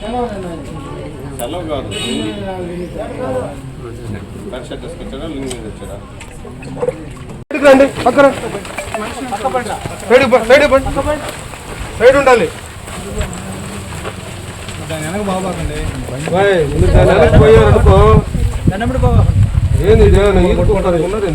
సెలవు కాదు. షర్ట్ లుంగి మీద సైడ్కి రండి పక్కన. సైడ్ సైడ్ సైడ్ ఉండాలి. వెనక బాబాకండి పోయారనుకో. ఏంది ఇది ఏమైనా ఈదుకుంటారు ఉన్నది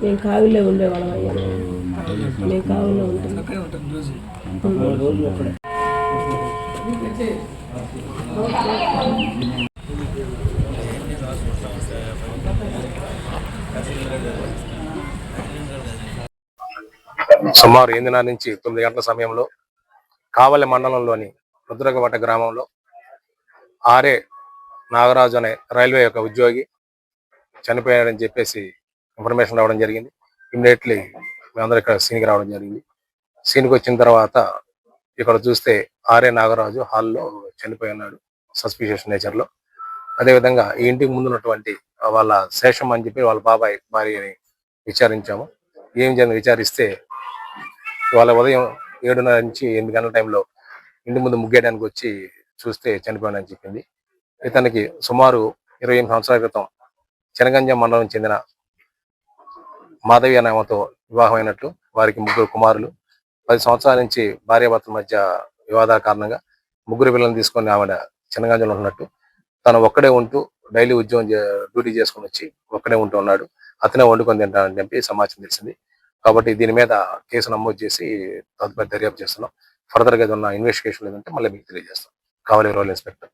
మేము కావిలో ఉండేవాళ్ళం అయ్యా. మేము కావిలో ఉంటాం అక్కడే ఉంటుంది రోజు సుమారు ఎనిమిదిన్నర నుంచి తొమ్మిది గంటల సమయంలో కావలి మండలంలోని రుద్రగవట గ్రామంలో ఆర్ఏ నాగరాజు అనే రైల్వే యొక్క ఉద్యోగి చనిపోయాడని చెప్పేసి ఇన్ఫర్మేషన్ రావడం జరిగింది. ఇమ్మీడియట్లీ మేమందరం ఇక్కడ సీన్కి రావడం జరిగింది. సీన్కి వచ్చిన తర్వాత ఇక్కడ చూస్తే ఆర్ఏ నాగరాజు హాల్లో చనిపోయి ఉన్నాడు సస్పిషియస్ నేచర్లో. అదేవిధంగా ఈ ఇంటికి ముందున్నటువంటి వాళ్ళ శేషం అని చెప్పి వాళ్ళ బాబాయ్ భార్యని విచారించాము. ఏం జరిగింది విచారిస్తే వాళ్ళ ఉదయం ఏడున్నర నుంచి ఎనిమిది గంటల టైంలో ఇంటి ముందు ముగ్గేయడానికి వచ్చి చూస్తే చనిపోయాడని చెప్పింది. ఇతనికి సుమారు ఇరవై ఎనిమిది సంవత్సరాల క్రితం చెనగంజ మండలం చెందిన మాధవి అనే ఆమెతో వివాహమైనట్లు వారికి ముగ్గురు కుమారులు. పది సంవత్సరాల నుంచి భార్యాభర్తల మధ్య వివాదాల కారణంగా ముగ్గురు పిల్లల్ని తీసుకొని ఆవిడ చెనగంజలో ఉన్నట్టు తను ఒక్కడే ఉంటూ డైలీ ఉద్యోగం చే- డ్యూటీ చేసుకొని వచ్చి ఒక్కడే ఉంటూ ఉన్నాడు. అతనే వండుకొని తింటానని చెప్పి సమాచారం తెలిసింది. కాబట్టి దీని మీద కేసు నమోదు చేసి తదుపరి దర్యాప్తు చేస్తున్నాం. ఫర్దర్ ఏదన్నా ఉన్న ఇన్వెస్టిగేషన్ లేదంటే మళ్ళీ మీకు తెలియజేస్తాం. కావాలి రోల్ ఇన్స్పెక్టర్.